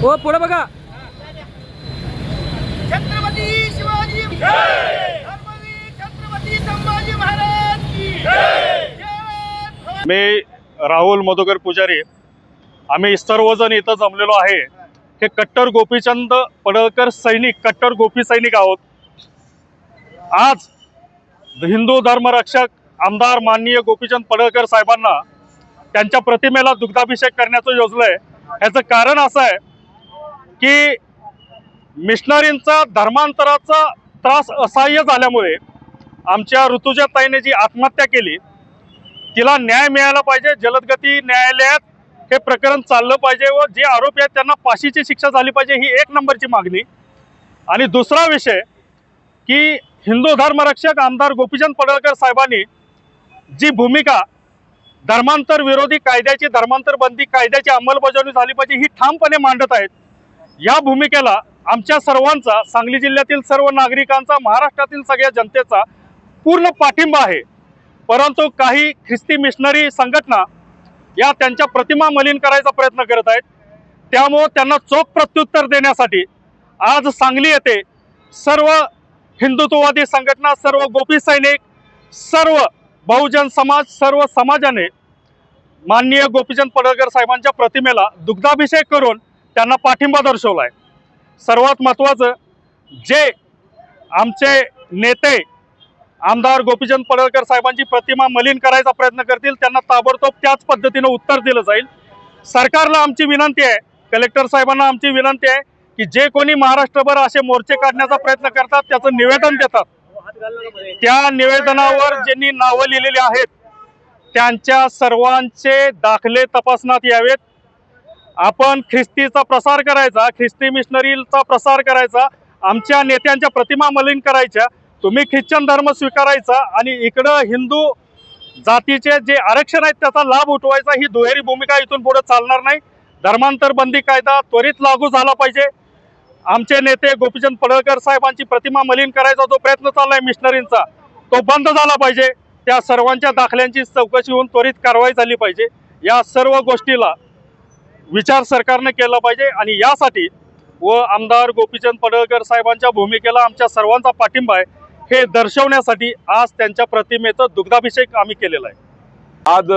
हो पुढे बघा. छत्रपती शिवाजी धर्मवीर छत्रपती संभाजी महाराज की. जय मी राहुल मधुकर पुजारी. आम्ही सर्वजण इथं जमलेलो आहे. हे कट्टर गोपीचंद पडळकर सैनिक कट्टर गोपी सैनिक आहोत. आज हिंदू धर्मरक्षक आमदार माननीय गोपीचंद पडळकर साहेबांना त्यांच्या प्रतिमेला दुग्धाभिषेक करण्याचं योजलंय. ह्याचं कारण असं आहे की मिशनरींचा धर्मांतराचा त्रास असह्य झाल्यामुळे आमच्या ऋतुजाताईने जी आत्महत्या केली तिला न्याय मिळाला पाहिजे. जलदगती न्यायालयात हे प्रकरण चाललं पाहिजे व जे आरोपी आहेत त्यांना फाशीची शिक्षा झाली पाहिजे ही एक नंबरची मागणी. आणि दुसरा विषय की हिंदू धर्मरक्षक आमदार गोपीचंद पडळकर साहेबांनी जी भूमिका धर्मांतर विरोधी कायद्याची धर्मांतर बंदी कायद्याची अंमलबजावणी झाली पाहिजे ही ठामपणे मांडत आहेत. या भूमिकेला आमच्या सर्वांचा सांगली जिल्ह्यातील सर्व नागरिकांचा महाराष्ट्रातील सगळ्या जनतेचा पूर्ण पाठिंबा आहे. परंतु काही ख्रिस्ती मिशनरी संघटना या त्यांच्या प्रतिमा मलिन करायचा प्रयत्न करत आहेत. त्यामुळं त्यांना चोख प्रत्युत्तर देण्यासाठी आज सांगली येथे सर्व हिंदुत्ववादी संघटना सर्व गोपी सैनिक सर्व बहुजन समाज सर्व समाजाने माननीय गोपीचंद पडळकर साहेबांच्या प्रतिमेला दुग्धाभिषेक करून त्यांना पाठिंबा दर्शवला आहे सर्वात महत्त्वाचं जे आमचे नेते आमदार गोपीचंद पडळकर साहेबांची प्रतिमा मलिन करायचा प्रयत्न करतील त्यांना ताबडतोब त्याच पद्धतीनं उत्तर दिलं जाईल. सरकारला आमची विनंती आहे कलेक्टर साहेबांना आमची विनंती आहे की जे कोणी महाराष्ट्रभर असे मोर्चे काढण्याचा प्रयत्न करतात त्याचं निवेदन देतात. त्या निवेदनावर ज्यांनी नावं लिहिलेली आहेत त्यांच्या सर्वांचे दाखले तपासण्यात यावेत. आपण ख्रिस्तीचा प्रसार करायचा ख्रिस्ती मिशनरीचा प्रसार करायचा आमच्या नेत्यांच्या प्रतिमा मलिन करायच्या तुम्ही ख्रिश्चन धर्म स्वीकारायचा आणि इकडं हिंदू जातीचे जे आरक्षण आहेत त्याचा लाभ उठवायचा ही दुहेरी भूमिका इथून पुढे चालणार नाही. धर्मांतर बंदी कायदा त्वरित लागू झाला पाहिजे. आमचे नेते गोपीचंद पडळकर साहेबांची प्रतिमा मलिन करायचा जो प्रयत्न चाललाय मिशनरींचा तो बंद झाला पाहिजे. त्या सर्वांच्या दाखल्यांची चौकशी होऊन त्वरित कारवाई झाली पाहिजे. या सर्व गोष्टीला विचार सरकारने केला पाहिजे आणि यासाठी व आमदार गोपीचंद पडळकर साहेबांच्या भूमिकेला आमच्या सर्वांचा पाठिंबा आहे हे दर्शवण्यासाठी आज त्यांच्या प्रतिमेचं दुग्धाभिषेक आम्ही केलेला आहे. आज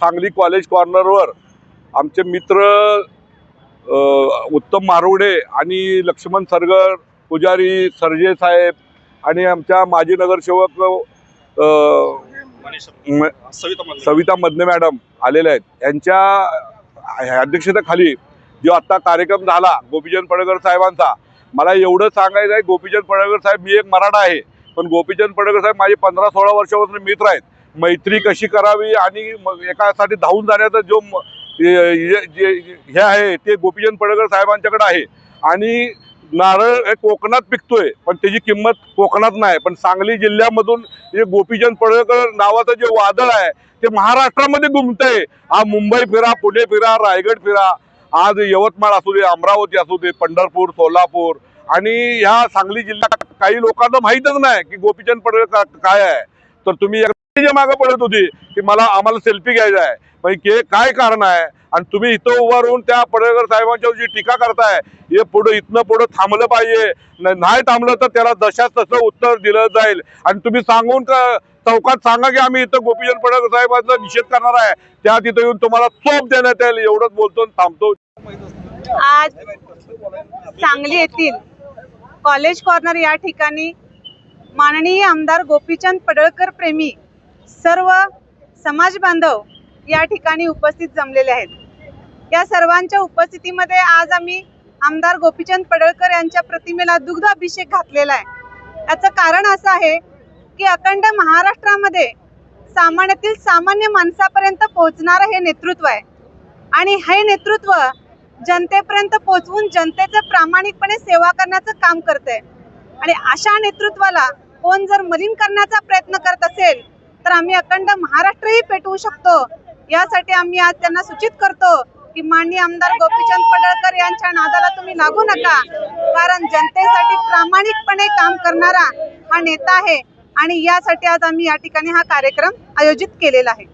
सांगली कॉलेज कॉर्नरवर आमचे मित्र उत्तम मारुडे आणि लक्ष्मण सरगर पुजारी सरजे साहेब आणि आमच्या माजी नगरसेवक सविता मदने मॅडम आलेले आहेत. यांच्या अध्यक्षतेखाली जो आत्ता कार्यक्रम झाला गोपीचंद पडळकर साहेबांचा मला एवढं सांगायचं आहे गोपीचंद पडळकर साहेब मी एक मराठा आहे पण गोपीचंद पडळकर साहेब माझे पंधरा सोळा वर्षापासून मित्र आहेत. मैत्री कशी करावी आणि एकासाठी धावून जाण्याचा हे जे- हे आहे ते गोपीचंद पडळकर साहेबांच्याकडे आहे. आणि नारळ हे कोकणात पिकतोय पण त्याची किंमत कोकणात नाही. पण सांगली जिल्ह्यामधून जे गोपीचंद पडळकर नावाचं जे वादळ आहे ते महाराष्ट्रामध्ये घुमतंय हा मुंबई फिरा पुणे फिरा रायगड फिरा. आज यवतमाळ असू दे अमरावती असू दे पंढरपूर सोलापूर आणि ह्या सांगली जिल्ह्यात काही लोकांना माहीतच नाही की गोपीचंद पडळकर काय आहे. तर तुम्ही जे मागं पडत होती की मला आम्हाला सेल्फी घ्यायचा आहे. म्हणजे के- काय कारण आहे? आणि तुम्ही इथं उभा राहून त्या पडळकर साहेबांच्यावर जी टीका करताय. हे पुढे इथनं पुढं थांबलं पाहिजे. नाही थांबलं तर त्याला जशाच तसं उत्तर दिलं जाईल. आणि तुम्ही सांगून चौकात सांगा की आम्ही इथं गोपीचंद पडळकर साहेबांचा निषेध करणार आहे. त्या तिथं येऊन तुम्हाला चोप देण्यात येईल. एवढंच बोलतो आणि थांबतो. आज सांगली येथील कॉलेज कॉर्नर या ठिकाणी माननीय आमदार गोपीचंद पडळकर प्रेमी सर्व समाज बांधव या ठिकाणी उपस्थित जमलेले आहेत. या सर्वांच्या उपस्थितीमध्ये आज आम्ही आमदार गोपीचंद पडळकर यांच्या प्रतिमेला दुग्ध अभिषेक घातलेला आहे. याचं कारण असं आहे की अखंड महाराष्ट्रामध्ये सामान्यातील सामान्य माणसापर्यंत पोहोचणारं हे नेतृत्व आहे. आणि हे नेतृत्व जनतेपर्यंत पोहोचवून जनतेचं प्रामाणिकपणे सेवा करण्याचं काम करते आणि अशा नेतृत्वाला कोण जर मलिन करण्याचा प्रयत्न करत असेल तर आम्ही अखंड महाराष्ट्रही पेटवू शकतो. यासाठी आम्ही आज त्यांना सूचित करतो की माननीय आमदार गोपीचंद पडळकर यांच्या नादाला तुम्ही लागू नका. कारण जनतेसाठी प्रामाणिकपणे काम करणारा हा नेता आहे आणि यासाठी आज आम्ही या ठिकाणी हा कार्यक्रम आयोजित केलेला आहे.